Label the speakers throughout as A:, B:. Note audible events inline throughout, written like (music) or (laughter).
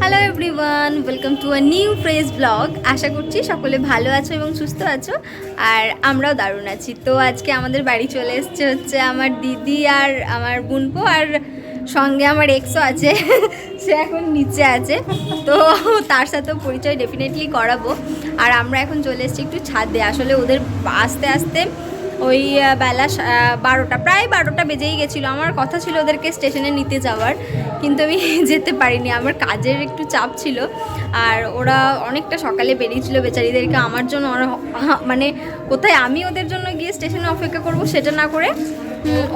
A: Hello everyone welcome to a new fresh vlog আশা করছি সকলে ভালো আছো এবং সুস্থ আছো, আর আমরাও দারুণ আছি। তো আজকে আমাদের বাড়ি চলে এসছে হচ্ছে আমার দিদি আর আমার বোনপো, আর সঙ্গে আমার এক্সও আছে, সে এখন নিচে আছে। তো তার সাথেও পরিচয় ডেফিনেটলি করাবো। আর আমরা এখন চলে এসেছি একটু ছাদে, আসলে ওদের আস্তে আস্তে ওই বেলা বারোটা প্রায় বারোটা বেজেই গেছিল। আমার কথা ছিল ওদেরকে স্টেশনে নিতে যাওয়ার কিন্তু আমি (laughs) যেতে পারিনি। আমার কাজের একটু চাপ ছিল। আর ওরা অনেকটা সকালে বেরিয়েছিল বেচারিদেরকে। আমার জন্য মানে কোথায় আমি ওদের জন্য গিয়ে স্টেশনে অপেক্ষা করব সেটা না করে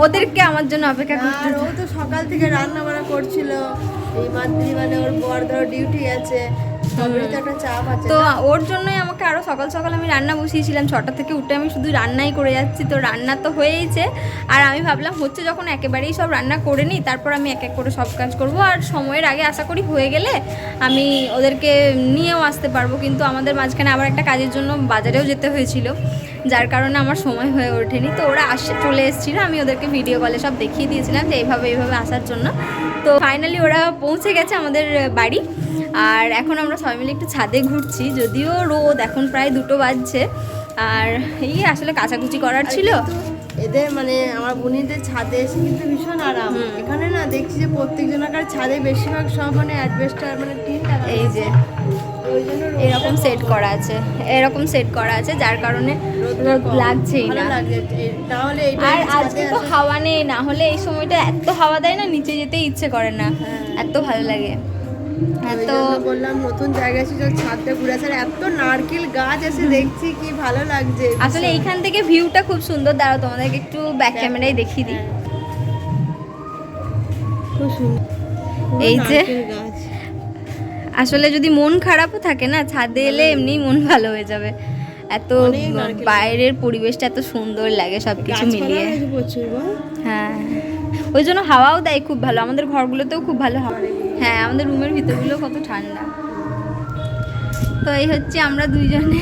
A: ওদেরকে আমার জন্য অপেক্ষা করতে
B: আর ও তো সকাল থেকে রান্না বান্না করছিল। এই মাতৃ মানে ওর বর ধরো ডিউটি আছে। তো?
A: ওর জন্যই আমাকে আরও সকাল সকাল আমি রান্না বসিয়েছিলাম। ছটা থেকে উঠে আমি শুধু রান্নাই করে যাচ্ছি। তো রান্না তো হয়েইছে। আর আমি ভাবলাম হচ্ছে যখন একেবারেই সব রান্না করে নিই তারপর আমি এক এক করে সব কাজ করব। আর সময়ের আগে আশা করি হয়ে গেলে আমি ওদেরকে নিয়েও আসতে পারব। কিন্তু আমাদের মাঝখানে আবার একটা কাজের জন্য বাজারেও যেতে হয়েছিল। যার কারণে আমার সময় হয়ে ওঠেনি। তো ওরা আসে চলে এসেছিল আমি ওদেরকে ভিডিও কলে সব দেখিয়ে দিয়েছিলাম যে এইভাবে এইভাবে আসার জন্য। তো ফাইনালি ওরা পৌঁছে গেছে আমাদের বাড়ি। আর এখন আমরা সবাই মিলে একটু ছাদে ঘুরছি যদিও রোদ এখন প্রায় দুটো বাজছে। আর এই আসলে কাচাকুচি করার ছিল।
B: এদের মানে আমার বোনিদের ছাদে এসে কিন্তু ভীষণ আরাম। এখানে না দেখছি যে প্রত্যেক জনকার ছাদে বেশিরভাগ সব মানে অ্যাডভেস্টার মানে টিন
A: এই যে। এরকম সেট করা আছে। এরকম সেট করা আছে যার কারণে। লাগছেই না। আর আজকে তো হাওয়া নেই না হলে এই সময়টা এত হাওয়া দেয় না নিচে যেতে ইচ্ছে করে না।
B: হ্যাঁ।
A: এত ভালো লাগে।
B: তো বললাম নতুন জায়গা এসে ছাদটা ঘুরে আসার এত নারকেল গাছ এসে দেখছি কি ভালো লাগছে।
A: আসলে এইখান থেকে ভিউটা খুব সুন্দর। দাঁড়াও তোমাদেরকে একটু ব্যাক ক্যামেরায় দেখিয়ে দিই।
B: হ্যাঁ। খুব সুন্দর।
A: এই যে-
B: গাছ।
A: আসলে যদি মন খারাপও থাকে না ছাদে এলে এমনি মন ভালো হয়ে যাবে। এত বাইরের পরিবেশটা এত সুন্দর লাগে সব কিছু মিলিয়ে। হ্যাঁ। ওই জন্য হাওয়াও দেয় খুব ভালো। আমাদের ঘরগুলোতেও খুব ভালো হাওয়া। হ্যাঁ আমাদের রুমের ভিতরগুলো কত ঠান্ডা। তো এই হচ্ছে আমরা দুইজনে।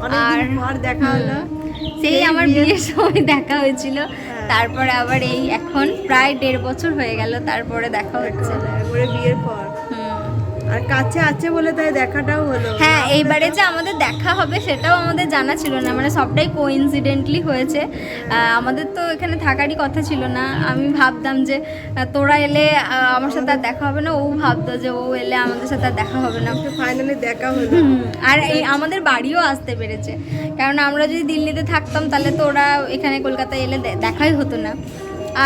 B: আর দেখা হলো।
A: সেই আমার
B: বিয়ের-
A: সময় দেখা হয়েছিল।
B: হ্যাঁ।
A: তারপরে আবার এই এখন প্রায় দেড় বছর হয়ে গেল তারপরে দেখা হচ্ছে।
B: বিয়ের পর। আর কাছে আছে বলে তাই দেখাটাও হলো।
A: হ্যাঁ এইবারে যে আমাদের দেখা হবে সেটাও আমাদের জানা ছিল না। মানে সবটাই কোইন্সিডেন্টলি হয়েছে। আমাদের তো এখানে থাকারই কথা ছিল না। আমি ভাবতাম যে তোরা এলে আমার সাথে আর দেখা হবে না। ও ভাবতো যে ও এলে আমাদের সাথে আর দেখা হবে না।
B: ফাইনালি দেখা হলো।
A: আর এই আমাদের বাড়িও আসতে পেরেছে। কারণ আমরা যদি দিল্লিতে থাকতাম তাহলে তো ওরা এখানে কলকাতায় এলে দেখাই হতো না।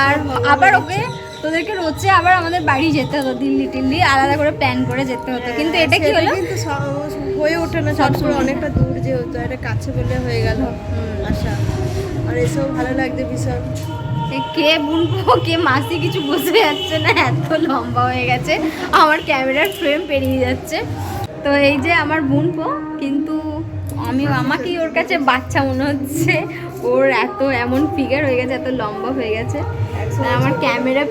A: আর আবার ওকে তোদেরকে রোজে আবার আমাদের বাড়ি যেতে হতো দিল্লি টিল্লি আলাদা করে প্ল্যান করে যেতে হতো। কিন্তু এটা কি হলো?
B: কিন্তু হয়ে ওঠে না
A: সব
B: সবসময়
A: সময়।
B: অনেকটা দূর যে হতো এটা কাছে বলে হয়ে গেল। আশা আর এসব ভালো লাগছে ভীষণ।
A: কে বুনবো কে মাসি কিছু বসে যাচ্ছে না এত লম্বা হয়ে গেছে আমার ক্যামেরার ফ্রেম পেরিয়ে যাচ্ছে। তো এই যে আমার বুনবো কিন্তু আমি আমাকেই ওর কাছে বাচ্চা মনে হচ্ছে ওর এত এমন ফিগার হয়ে গেছে এত লম্বা হয়ে গেছে। আমার ক্যামেরা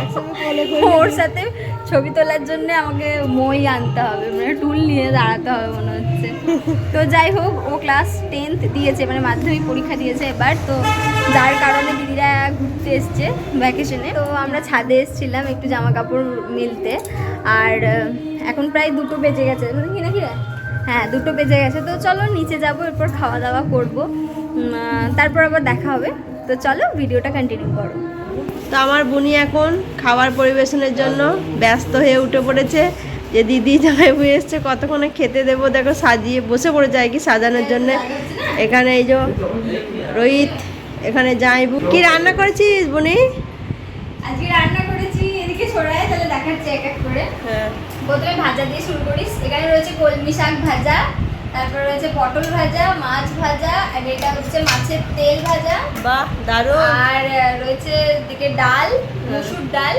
B: একসঙ্গে
A: ওর সাথে ছবি তোলার জন্য আমাকে মই আনতে হবে মানে টুল নিয়ে দাঁড়াতে হবে মনে হচ্ছে। তো যাই হোক ও ক্লাস টেন্থ দিয়েছে মানে মাধ্যমিক পরীক্ষা দিয়েছে এবার তো যার কারণে দিদিরা ঘুরতে এসছে ভ্যাকেশনে তো আমরা ছাদে এসেছিলাম একটু জামা কাপড় মিলতে আর এখন প্রায় দুটো বেজে গেছে। মানে কি নাকি? রে? হ্যাঁ দুটো বেজে গেছে। তো চলো নিচে যাব এরপর খাওয়া দাওয়া করব তারপর আবার দেখা হবে। তো চলো ভিডিওটা কন্টিনিউ করো।
B: তো আমার বুনি এখন খাবার পরিবেশনের জন্য ব্যস্ত হয়ে উঠে পড়েছে। যে দিদি জামাই বুয়ে এসছে কতক্ষণে খেতে দেবো? দেখো সাজিয়ে বসে পড়ে যায় কি সাজানোর জন্য। এখানে এই যে রোহিত এখানে যাইবু কি রান্না করেছিস বুনি?
A: আজকে রান্না করেছি এদিকে ছড়ায় তাহলে দেখাচ্ছি এক এক করে।
B: হ্যাঁ।
A: প্রথমে ভাজা দিয়ে শুরু করিস। এখানে রয়েছে কলমি শাক ভাজা তারপর রয়েছে পটল ভাজা মাছ ভাজা আর এটা হচ্ছে মাছের তেল ভাজা।
B: বাহ দারুণ।
A: আর রয়েছে এদিকে ডাল মসুর ডাল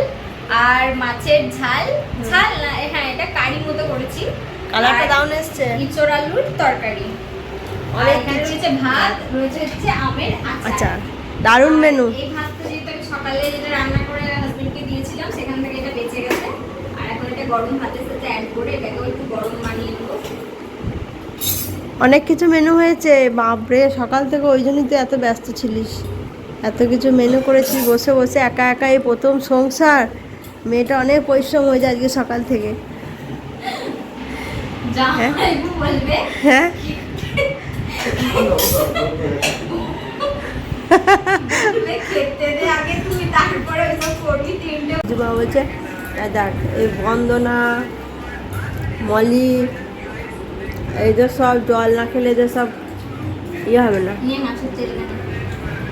A: আর মাছের ঝাল। ঝাল না হ্যাঁ এটা কারি মতো করেছি।
B: কালারটা দারুণ এসছে।
A: ইঁচড় আলুর তরকারি। আর
B: অনেক
A: এখানে রয়েছে ভাত রয়েছে হচ্ছে আমের
B: আচ্ছা
A: আচার
B: দারুণ মেনু
A: এই ভাতটা যেহেতু আমি সকালে যেটা রান্না করে হাজবেন্ডকে দিয়েছিলাম সেখান থেকে এটা বেঁচে গেছে। আর এখন এটা গরম ভাতের সাথে অ্যাড করে এটাকেও একটু গরম
B: অনেক কিছু মেনু হয়েছে। বাপরে সকাল থেকে ওই জন্যই তো এত ব্যস্ত ছিলিস। এত কিছু মেনু করেছি বসে বসে একা একা এই প্রথম সংসার। মেয়েটা অনেক পরিশ্রম হয়ে যায় আজকে সকাল থেকে। হ্যাঁ? হ্যাঁ? বলছে "এই দেখ এই বন্দনা মলি এই যে সব জল না খেলে যে সব ইয়ে হবে না।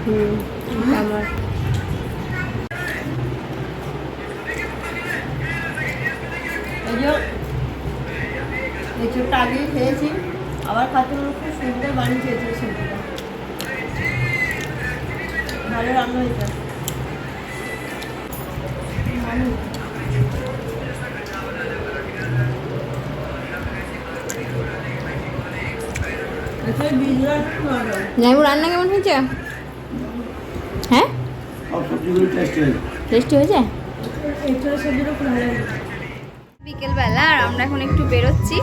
B: হুম আমার। এই আগেই খেয়েছি আবার খাতে খুব সুন্দর বানিয়ে খেয়েছিল সবজিটা ভালো রান্না হয়েছে।
A: জাইবু রান্না কেমন হয়েছে? হ্যাঁ?
C: টেস্ট হয়েছে।
A: বিকেলবেলা আর আমরা এখন একটু বেরোচ্ছি।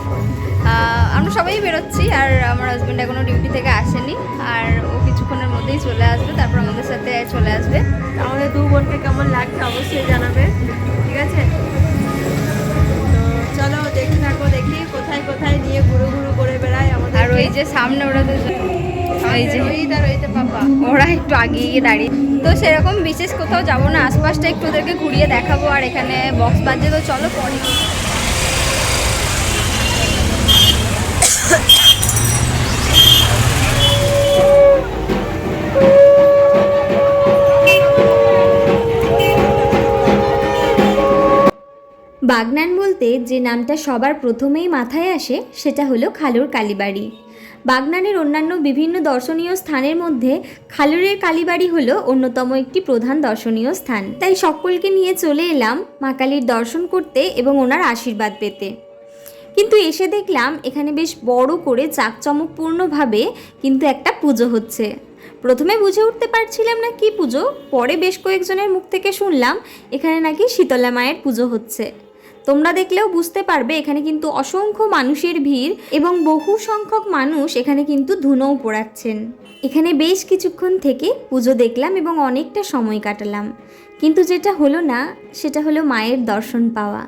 A: আমরা সবাই বেরোচ্ছি আর আমার হাজব্যান্ড এখনও ডিউটি থেকে আসেনি। আর ও কিছুক্ষণের মধ্যেই চলে আসবে তারপর আমাদের সাথে চলে আসবে।
B: আমাদের দু বোনকে কেমন লাগছে অবশ্যই জানাবে ঠিক আছে? তো চলো দেখতে থাকো দেখি কোথায় কোথায় নিয়ে ঘুরু ঘুরু করে বেড়ায়।
A: আর ওই যে সামনে ওরা দুজন ওই যে ওরা একটু আগিয়ে গিয়ে দাঁড়িয়ে তো সেরকম বিশেষ কোথাও যাব না, আশপাশটা একটু ওদেরকে ঘুরিয়ে দেখাবো, আর এখানে বক্স বাজে তো চলো পরে।
D: বাগনান বলতে যে নামটা সবার প্রথমেই মাথায় আসে, সেটা হলো খালুর কালীবাড়ি। বাগনানের অন্যান্য বিভিন্ন দর্শনীয় স্থানের মধ্যে খালুরের কালীবাড়ি হলো অন্যতম একটি প্রধান দর্শনীয় স্থান। তাই সকলকে নিয়ে চলে এলাম মা কালীর দর্শন করতে এবং ওনার আশীর্বাদ পেতে। কিন্তু এসে দেখলাম এখানে বেশ বড় করে চাকচমকপূর্ণভাবে কিন্তু একটা পুজো হচ্ছে। প্রথমে বুঝে উঠতে পারছিলাম না কি পুজো, পরে বেশ কয়েকজনের মুখ থেকে শুনলাম এখানে নাকি শীতলা মায়ের পুজো হচ্ছে। তোমরা দেখলেও বুঝতে পারবে, এখানে কিন্তু অসংখ্য মানুষের ভিড় এবং বহু সংখ্যক মানুষ এখানে কিন্তু ধুনোও পোড়াচ্ছেন। এখানে বেশ কিছুক্ষণ থেকে পুজো দেখলাম এবং অনেকটা সময় কাটালাম। কিন্তু যেটা হলো না, সেটা হলো মায়ের দর্শন পাওয়া।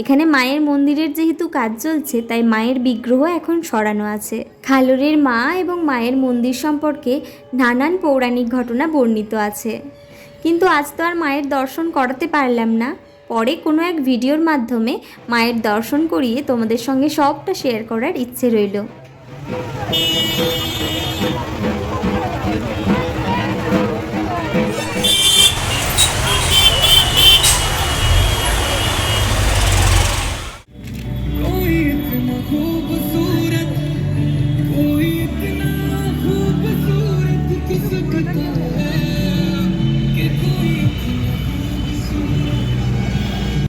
D: এখানে মায়ের মন্দিরের যেহেতু কাজ চলছে, তাই মায়ের বিগ্রহ এখন সরানো আছে। খালুরের মা এবং মায়ের মন্দির সম্পর্কে নানান পৌরাণিক ঘটনা বর্ণিত আছে। কিন্তু আজ তো আর মায়ের দর্শন করাতে পারলাম না। পরে কোনো এক ভিডিওর মাধ্যমে মায়ের দর্শন করিয়ে তোমাদের সঙ্গে সবটা শেয়ার করার ইচ্ছে রইল।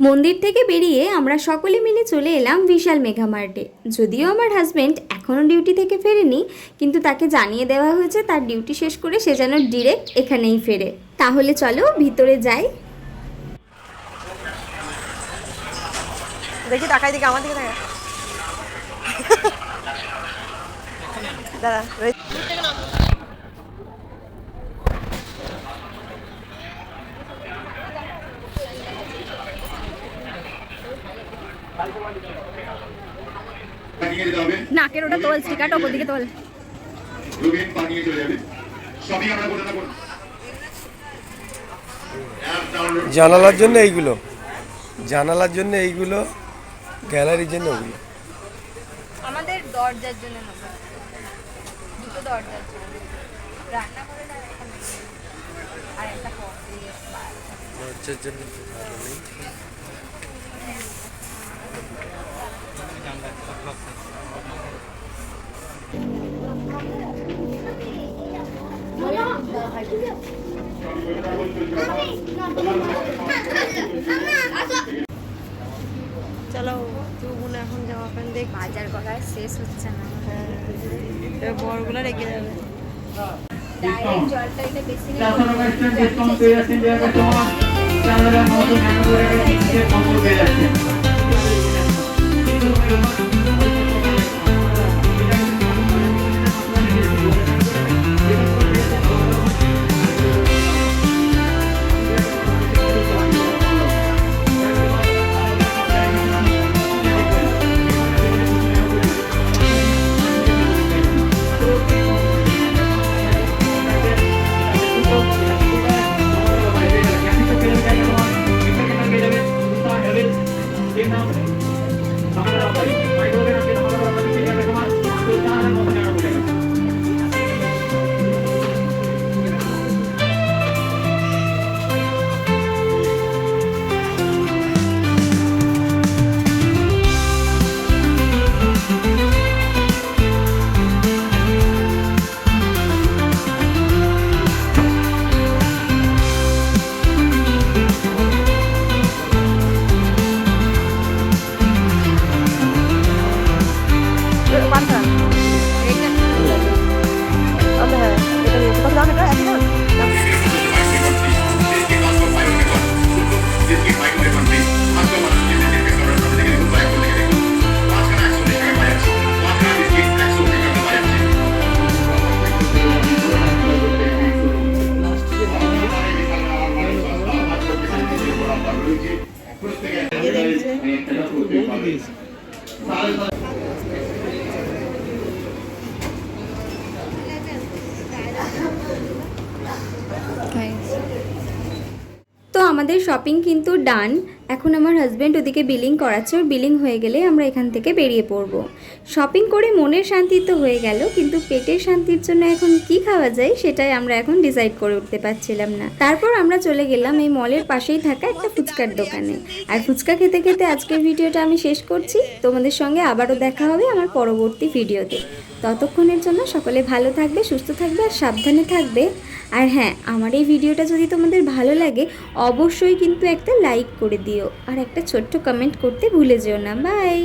D: মন্দির থেকে বেরিয়ে আমরা সকলে মিলে চলে এলাম বিশাল মেঘা মার্টে যদিও আমার হাজব্যান্ড এখনও ডিউটি থেকে ফেরেনি, কিন্তু তাকে জানিয়ে দেওয়া হয়েছে তার ডিউটি শেষ করে সে যেন ডিরেক্ট এখানেই ফেরে। তাহলে চলো ভিতরে যাই।
B: দেখি টাকায় দিকে আমার দিকে দাদা রোহিত
E: পানিয়ে যেতে হবে
A: নাকের ওটা তোল স্টিকারটা ওপর দিকে তোল।
E: রুবিন পানিয়ে চলে যাবে। সবই আমরা করব
C: জানালার জন্য এইগুলো। জানালার জন্য এইগুলো গ্যালারির জন্য ওগুলো।
A: আমাদের দরজার জন্য দুটো দরজার জন্য। রান্না করে আর একটা
C: দরজার জন্য।
B: বোন এখন এখন জামা প্যান্ট দেখ
A: বাজার করা শেষ হচ্ছে না।
B: হ্যাঁ বড়গুলো রেখে যাবে।
A: ডাইরেক্ট জলটা এটা বেশি নেই।
F: চারশো টাকা স্ট্যান্ড ডিসকাউন্ট পেয়ে যাচ্ছেন
D: আমাদের শপিং কিন্তু ডান এখন আমার হাজব্যান্ড ওদিকে বিলিং করাচ্ছে, ওর বিলিং হয়ে গেলে আমরা এখান থেকে বেরিয়ে পড়ব। শপিং করে মনের শান্তি তো হয়ে গেল, কিন্তু পেটের শান্তির জন্য এখন কি খাওয়া যায় সেটাই আমরা এখন ডিসাইড করে উঠতে পারছিলাম না। তারপর আমরা চলে গেলাম এই মলের পাশেই থাকা একটা ফুচকার দোকানে। আর ফুচকা খেতে খেতে আজকের ভিডিওটা আমি শেষ করছি। তোমাদের সঙ্গে আবারও দেখা হবে আমার পরবর্তী ভিডিওতে। ততক্ষণের জন্য সকলে ভালো থাকবে, সুস্থ থাকবে আর সাবধানে থাকবে। আর হ্যাঁ আমার এই ভিডিওটা যদি তোমাদের ভালো লাগে, অবশ্যই কিন্তু একটা লাইক করে দিও। আর একটা ছোট্ট কমেন্ট করতে ভুলে যেও না। বাই